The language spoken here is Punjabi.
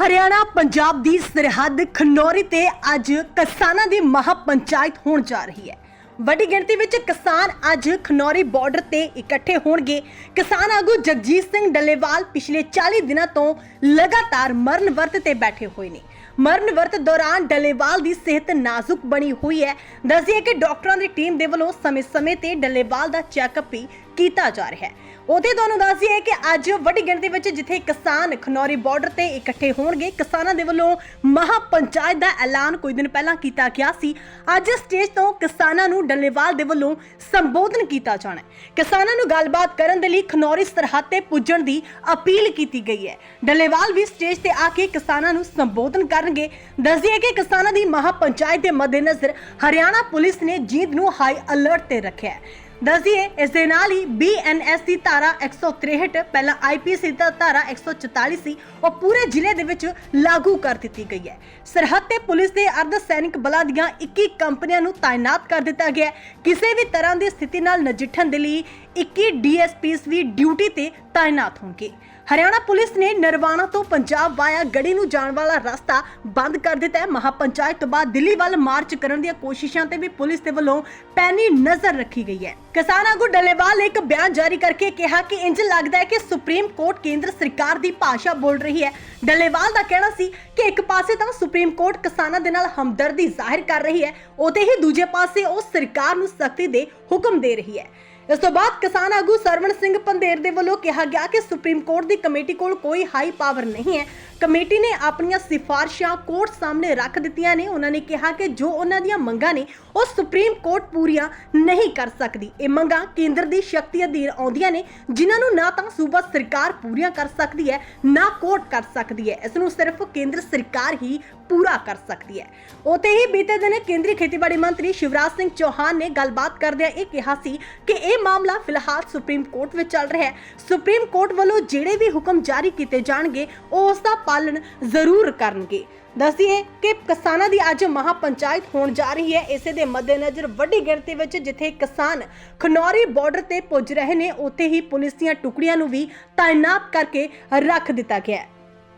ਹਰਿਆਣਾ, ਪੰਜਾਬ ਦੀ ਸਰਹੱਦ ਖਨੌਰੀ ਤੇ ਅੱਜ ਕਿਸਾਨਾਂ ਦੀ ਮਹਾ ਪੰਚਾਇਤ ਹੋਣ ਜਾ ਰਹੀ ਹੈ। ਵੱਡੀ ਗਿਣਤੀ ਵਿੱਚ ਕਿਸਾਨ ਅੱਜ ਖਨੌਰੀ ਬਾਰਡਰ ਤੇ ਇਕੱਠੇ ਹੋਣਗੇ। ਕਿਸਾਨ ਆਗੂ ਜਗਜੀਤ ਸਿੰਘ ਡੱਲੇਵਾਲ ਪਿਛਲੇ 40 ਦਿਨਾਂ ਤੋਂ ਲਗਾਤਾਰ ਮਰਨ ਵਰਤ ਤੇ ਬੈਠੇ ਹੋਏ ਨੇ। ਮਰਨ ਵਰਤ ਦੌਰਾਨ ਡੱਲੇਵਾਲ ਦੀ ਸਿਹਤ ਨਾਜ਼ੁਕ ਬਣੀ ਹੋਈ ਹੈ। ਦੱਸਿਏ ਕਿ ਡਾਕਟਰਾਂ ਦੀ ਟੀਮ ਦੇ ਵੱਲੋਂ ਸਮੇਂ-ਸਮੇਂ ਤੇ ਡੱਲੇਵਾਲ ਦਾ ਚੈੱਕਅਪ ਵੀ ਕੀਤਾ ਜਾ ਰਿਹਾ ਹੈ। ਉਹਦੇ ਤੁਹਾਨੂੰ ਦੱਸਿਏ ਕਿ ਅੱਜ ਵੱਡੀ ਗਿਣਤੀ ਵਿੱਚ ਜਿੱਥੇ ਕਿਸਾਨ ਖਨੌਰੀ ਬਾਰਡਰ ਤੇ ਇਕੱਠੇ ਹੋਣਗੇ, ਕਿਸਾਨਾਂ ਦੇ ਵੱਲੋਂ ਮਹਾ ਪੰਚਾਇਤ ਦਾ ਐਲਾਨ ਕੁਝ ਦਿਨ ਪਹਿਲਾਂ ਕੀਤਾ ਗਿਆ ਸੀ। ਅੱਜ ਸਟੇਜ ਤੋਂ ਕਿਸਾਨਾਂ ਨੂੰ ਡੱਲੇਵਾਲ ਦੇ ਵੱਲੋਂ ਸੰਬੋਧਨ ਕੀਤਾ ਜਾਣਾ ਹੈ। ਕਿਸਾਨਾਂ ਨੂੰ ਗੱਲਬਾਤ ਕਰਨ ਦੇ ਲਈ ਖਨੌਰੀ ਸਰਹੱਦ ਤੇ ਪੁੱਜਣ ਦੀ ਅਪੀਲ ਕੀਤੀ ਗਈ ਹੈ। ਡੱਲੇਵਾਲ ਵੀ ਸਟੇਜ ਤੇ ਆ ਕੇ ਕਿਸਾਨਾਂ ਨੂੰ ਸੰਬੋਧਨ ਕਰਨਗੇ। ਦੱਸਦੀਏ ਕਿ ਕਿਸਾਨਾਂ ਦੀ ਮਹਾ ਪੰਚਾਇਤ ਦੇ ਮੱਦੇਨਜ਼ਰ ਹਰਿਆਣਾ ਪੁਲਿਸ ਨੇ ਜੀਂਦ ਨੂੰ ਹਾਈ ਅਲਰਟ ਤੇ ਰੱਖਿਆ ਹੈ। ਦੱਸਦੀਏ, ਇਸ ਦੇ ਨਾਲ ਹੀ ਬੀਐਨਐਸ ਦੀ ਧਾਰਾ 163 ਪਹਿਲਾਂ ਆਈਪੀਸੀ ਦੀ ਧਾਰਾ 144 ਸੀ ਉਹ ਪੂਰੇ ਜ਼ਿਲ੍ਹੇ ਦੇ ਵਿੱਚ ਲਾਗੂ ਕਰ ਦਿੱਤੀ ਗਈ ਹੈ। ਸਰਹੱਦ ਤੇ ਪੁਲਿਸ ਦੇ ਅਰਧ ਸੈਨਿਕ ਬਲਾਂ ਦੀਆਂ 21 ਕੰਪਨੀਆਂ ਨੂੰ ਤਾਇਨਾਤ ਕਰ ਦਿੱਤਾ ਗਿਆ ਹੈ। ਕਿਸੇ ਵੀ ਤਰ੍ਹਾਂ ਦੀ ਸਥਿਤੀ ਨਾਲ ਨਜਿੱਠਣ ਦੇ ਲਈ 21 ਡੀਐਸਪੀਸ ਵੀ ਡਿਊਟੀ ਤੇ ਤਾਇਨਾਤ ਹੋਣਗੇ। ਹਰਿਆਣਾ ਪੁਲਿਸ ਨੇ ਨਰਵਾਣਾ ਤੋਂ ਪੰਜਾਬ ਵਾਇਆ ਗੜੀ ਨੂੰ ਜਾਣ ਵਾਲਾ ਰਸਤਾ ਬੰਦ ਕਰ ਦਿੱਤਾ ਹੈ। ਮਹਾਪੰਚਾਇਤ ਤੋਂ ਬਾਅਦ ਦਿੱਲੀ ਵੱਲ ਮਾਰਚ ਕਰਨ ਦੀਆਂ ਕੋਸ਼ਿਸ਼ਾਂ ਤੇ ਵੀ ਪੁਲਿਸ ਦੇ ਵੱਲੋਂ ਪੈਨੀ ਨਜ਼ਰ ਰੱਖੀ ਗਈ ਹੈ। ਕਿਸਾਨ ਆਗੂ ਡੱਲੇਵਾਲ ਨੇ ਇੱਕ ਬਿਆਨ ਜਾਰੀ ਕਰਕੇ ਕਿਹਾ ਕਿ ਇੰਜ ਲੱਗਦਾ ਹੈ ਕਿ ਸੁਪਰੀਮ ਕੋਰਟ ਕੇਂਦਰ ਸਰਕਾਰ ਦੀ ਭਾਸ਼ਾ ਬੋਲ ਰਹੀ ਹੈ। ਡੱਲੇਵਾਲ ਦਾ ਕਹਿਣਾ ਸੀ ਕਿ ਇੱਕ ਪਾਸੇ ਤਾਂ ਸੁਪਰੀਮ ਕੋਰਟ ਕਿਸਾਨਾਂ ਦੇ ਨਾਲ ਹਮਦਰਦੀ ਜ਼ਾਹਿਰ ਕਰ ਰਹੀ ਹੈ ਉਤੇ ਹੀ ਦੂਜੇ ਪਾਸੇ ਉਹ ਸਰਕਾਰ ਨੂੰ ਸਖਤੀ ਦੇ ਹੁਕਮ ਦੇ ਰਹੀ ਹੈ। ਇਸ ਤੋਂ ਬਾਅਦ ਕਿਸਾਨ ਆਗੂ ਸਰਵਣ ਸਿੰਘ ਪੰਧੇਰ ਦੇ ਵੱਲੋਂ ਕਿਹਾ ਗਿਆ ਕਿ ਸੁਪਰੀਮ ਕੋਰਟ ਦੀ ਕਮੇਟੀ ਕੋਲ ਕੋਈ ਹਾਈ ਪਾਵਰ ਨਹੀਂ ਹੈ। ਕਮੇਟੀ ਨੇ ਆਪਣੀਆਂ ਸਿਫਾਰਸ਼ਾਂ ਕੋਰਟ ਸਾਹਮਣੇ ਰੱਖ ਦਿੱਤੀਆਂ ਨੇ। ਉਹਨਾਂ ਨੇ ਕਿਹਾ ਕਿ ਜੋ ਉਹਨਾਂ ਦੀਆਂ ਮੰਗਾਂ ਨੇ, ਉਹ ਸੁਪਰੀਮ ਕੋਰਟ ਪੂਰੀਆਂ ਨਹੀਂ ਕਰ ਸਕਦੀ। ਇਹ ਮੰਗਾਂ ਕੇਂਦਰ ਦੀ ਸ਼ਕਤੀ ਅਧੀਨ ਆਉਂਦੀਆਂ ਨੇ, ਜਿਨ੍ਹਾਂ ਨੂੰ ਨਾ ਤਾਂ ਸੂਬਾ ਸਰਕਾਰ ਪੂਰੀਆਂ ਕਰ ਸਕਦੀ ਹੈ, ਨਾ ਕੋਰਟ ਕਰ ਸਕਦੀ। ਹੈ। ਇਸ ਨੂੰ ਸਿਰਫ ਕੇਂਦਰ ਸਰਕਾਰ ਹੀ ਪੂਰਾ ਕਰ ਸਕਦੀ ਹੈ। ਉਤੇ ਹੀ ਬੀਤੇ ਦਿਨ ਕੇਂਦਰੀ ਖੇਤੀਬਾੜੀ ਮੰਤਰੀ ਸ਼ਿਵਰਾਜ ਸਿੰਘ ਚੌਹਾਨ ਨੇ ਗੱਲਬਾਤ ਕਰਦਿਆਂ ਇਹ ਕਿਹਾ ਸੀ ਕਿ ਇਹ ਮਾਮਲਾ ਫਿਲਹਾਲ ਸੁਪਰੀਮ ਕੋਰਟ ਵਿੱਚ ਚੱਲ ਰਿਹਾ ਹੈ। ਸੁਪਰੀਮ ਕੋਰਟ ਵੱਲੋਂ ਜਿਹੜੇ ਵੀ ਹੁਕਮ ਜਾਰੀ ਕੀਤੇ ਜਾਣਗੇ, ਉਹ ਉਸ ਦਾ ਪਾਲਣ ਜ਼ਰੂਰ ਕਰਨਗੇ। ਦੱਸੀਏ ਕਿ ਕਿਸਾਨਾਂ ਦੀ ਅੱਜ ਮਹਾ ਪੰਚਾਇਤ ਹੋਣ ਜਾ ਰਹੀ ਹੈ। ਇਸੇ ਦੇ ਮੱਦੇਨਜ਼ਰ ਵੱਡੀ ਗਿਣਤੀ ਵਿੱਚ ਜਿੱਥੇ ਕਿਸਾਨ ਖਨੌਰੀ ਬਾਰਡਰ ਤੇ ਪੁੱਜ ਰਹੇ ਨੇ, ਉੱਥੇ ਹੀ ਪੁਲਿਸ ਦੀਆਂ ਟੁਕੜੀਆਂ ਨੂੰ ਵੀ ਤਾਇਨਾਤ ਕਰਕੇ ਰੱਖ ਦਿੱਤਾ ਗਿਆ ਹੈ।